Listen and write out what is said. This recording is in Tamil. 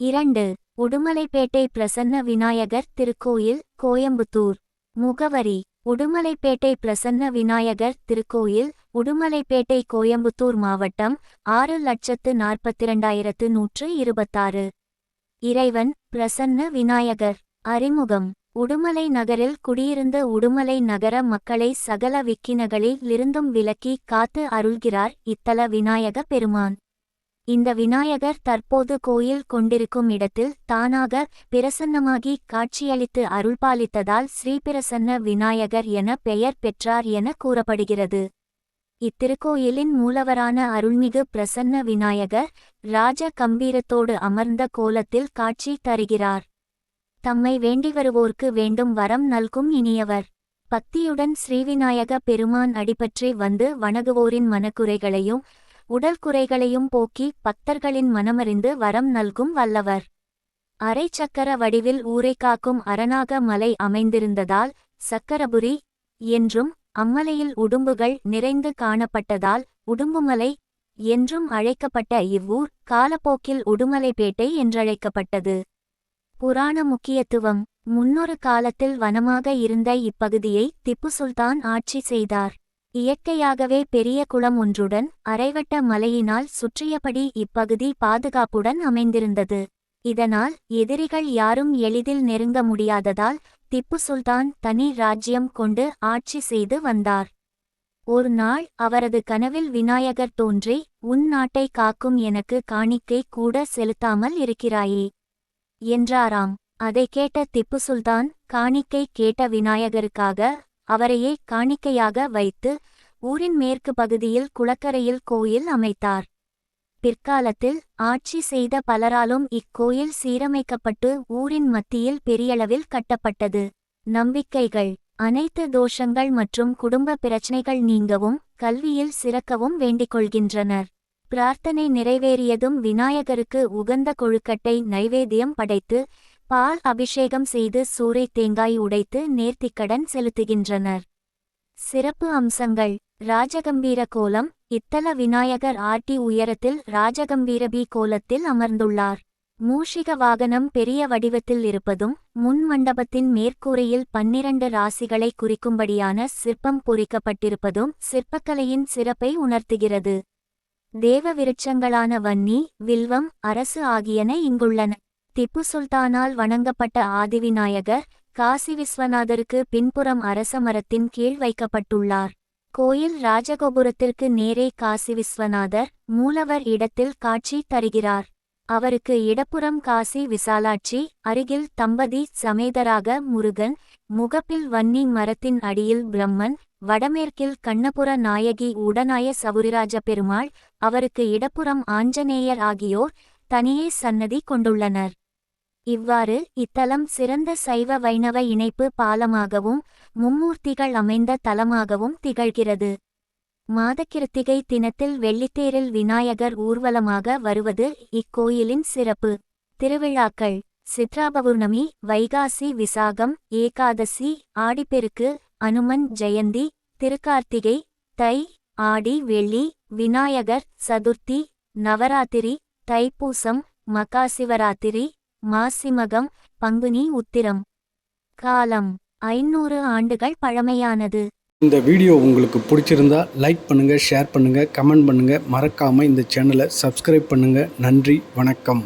இரண்டு உடுமலைப்பேட்டை பிரசன்ன விநாயகர் திருக்கோயில் கோயம்புத்தூர். முகவரி உடுமலைப்பேட்டை பிரசன்ன விநாயகர் திருக்கோயில் உடுமலைப்பேட்டை கோயம்புத்தூர் மாவட்டம் ஆறு லட்சத்து நாற்பத்திரண்டாயிரத்து நூற்று இருபத்தாறு. இறைவன் பிரசன்ன விநாயகர். அறிமுகம் உடுமலை நகரில் குடியிருந்த உடுமலை நகர மக்களை சகல விக்கினகளில் இருந்தும் விலக்கி காத்து அருள்கிறார் இத்தல விநாயக பெருமான். இந்த விநாயகர் தற்போது கோயில் கொண்டிருக்கும் இடத்தில் தானாக பிரசன்னமாகி காட்சியளித்து அருள்பாலித்ததால் ஸ்ரீபிரசன்ன விநாயகர் என பெயர் பெற்றார் என கூறப்படுகிறது. இத்திருக்கோயிலின் மூலவரான அருள்மிகு பிரசன்ன விநாயகர் ராஜ கம்பீரத்தோடு அமர்ந்த கோலத்தில் காட்சி தருகிறார். தம்மை வேண்டி வருவோர்க்கு வேண்டும் வரம் நல்கும் இனியவர். பக்தியுடன் ஸ்ரீவிநாயக பெருமான் அடிபற்றி வந்து வணங்குவோரின் மனக்குறைகளையும் உடல் குறைகளையும் போக்கி பக்தர்களின் மனமறிந்து வரம் நல்கும் வல்லவர். அரை சக்கர வடிவில் ஊரை காக்கும் அரணாக மலை அமைந்திருந்ததால் சக்கரபுரி என்றும் அம்மலையில் உடும்புகள் நிறைந்து காணப்பட்டதால் உடும்புமலை என்றும் அழைக்கப்பட்ட இவ்வூர் காலப்போக்கில் உடுமலைப்பேட்டை என்றழைக்கப்பட்டது. புராண முக்கியத்துவம். முன்னொரு காலத்தில் வனமாக இருந்த இப்பகுதியை திப்பு சுல்தான் ஆட்சி செய்தார். இயற்கையாகவே பெரிய குளம் ஒன்றுடன் அரைவட்ட மலையினால் சுற்றியபடி இப்பகுதி பாதுகாப்புடன் அமைந்திருந்தது. இதனால் எதிரிகள் யாரும் எளிதில் நெருங்க முடியாததால் திப்பு சுல்தான் தனி ராஜ்யம் கொண்டு ஆட்சி செய்து வந்தார். ஒரு நாள் அவரது கனவில் விநாயகர் தோன்றி உன் நாட்டை காக்கும் எனக்கு காணிக்கை கூட செலுத்தாமல் இருக்கிறாயே என்றாராம். அதை கேட்ட திப்பு சுல்தான் காணிக்கை கேட்ட விநாயகருக்காக அவரையே காணிக்கையாக வைத்து ஊரின் மேற்கு பகுதியில் குளக்கரையில் கோயில் அமைத்தார். பிற்காலத்தில் ஆட்சி செய்த பலராலும் இக்கோயில் சீரமைக்கப்பட்டு ஊரின் மத்தியில் பெரியளவில் கட்டப்பட்டது. நம்பிக்கைகள் அனைத்து தோஷங்கள் மற்றும் குடும்ப பிரச்சனைகள் நீங்கவும் கல்வியில் சிறக்கவும் வேண்டிக் கொள்கின்றனர். பிரார்த்தனை நிறைவேறியதும் விநாயகருக்கு உகந்த கொழுக்கட்டை நைவேத்தியம் படைத்து பால் அபிஷேகம் செய்து சூறை தேங்காய் உடைத்து நேர்த்திக்கடன் செலுத்துகின்றனர். சிறப்பு அம்சங்கள். ராஜகம்பீர கோலம். இத்தல விநாயகர் ஆட்டி உயரத்தில் ராஜகம்பீர பி கோலத்தில் அமர்ந்துள்ளார். மூஷிக வாகனம் பெரிய வடிவத்தில் இருப்பதும் முன் மண்டபத்தின் மேற்கூரையில் பன்னிரண்டு ராசிகளை குறிக்கும்படியான சிற்பம் பொறிக்கப்பட்டிருப்பதும் சிற்பக்கலையின் சிறப்பை உணர்த்துகிறது. தேவ விருட்சங்களான வன்னி வில்வம் அரசு ஆகியன இங்குள்ளன. திப்பு சுல்தானால் வணங்கப்பட்ட ஆதிவிநாயகர் காசி விஸ்வநாதருக்கு பின்புறம் அரச மரத்தின் கீழ் வைக்கப்பட்டுள்ளார். கோயில் ராஜகோபுரத்திற்கு நேரே காசி விஸ்வநாதர் மூலவர் இடத்தில் காட்சி தருகிறார். அவருக்கு இடப்புறம் காசி விசாலாட்சி அருகில் தம்பதி சமேதராக முருகன் முகப்பில் வன்னி மரத்தின் அடியில் பிரம்மன் வடமேற்கில் கண்ணபுர நாயகி உடனாய சவுரிராஜ பெருமாள் அவருக்கு இடப்புறம் ஆஞ்சநேயர் ஆகியோர் தனியே சன்னதி கொண்டுள்ளனர். இவ்வாறு இத்தலம் சிறந்த சைவ வைணவ இணைப்பு பாலமாகவும் மும்மூர்த்திகள் அமைந்த தலமாகவும் திகழ்கிறது. மாதக்கிருத்திகை தினத்தில் வெள்ளித்தேரில் விநாயகர் ஊர்வலமாக வருவது இக்கோயிலின் சிறப்பு. திருவிழாக்கள் சித்ராபவுர்ணமி வைகாசி விசாகம் ஏகாதசி ஆடிப்பெருக்கு அனுமன் ஜெயந்தி திருக்கார்த்திகை தை ஆடி வெள்ளி விநாயகர் சதுர்த்தி நவராத்திரி தைப்பூசம் மகாசிவராத்திரி மாசிமகம் பங்குனி உத்திரம். காலம் ஐநூறு ஆண்டுகள் பழமையானது. இந்த வீடியோ உங்களுக்கு பிடிச்சிருந்தா லைக் பண்ணுங்கள் ஷேர் பண்ணுங்கள் கமெண்ட் பண்ணுங்கள் மறக்காமல் இந்த சேனலை சப்ஸ்கிரைப் பண்ணுங்கள் நன்றி வணக்கம்.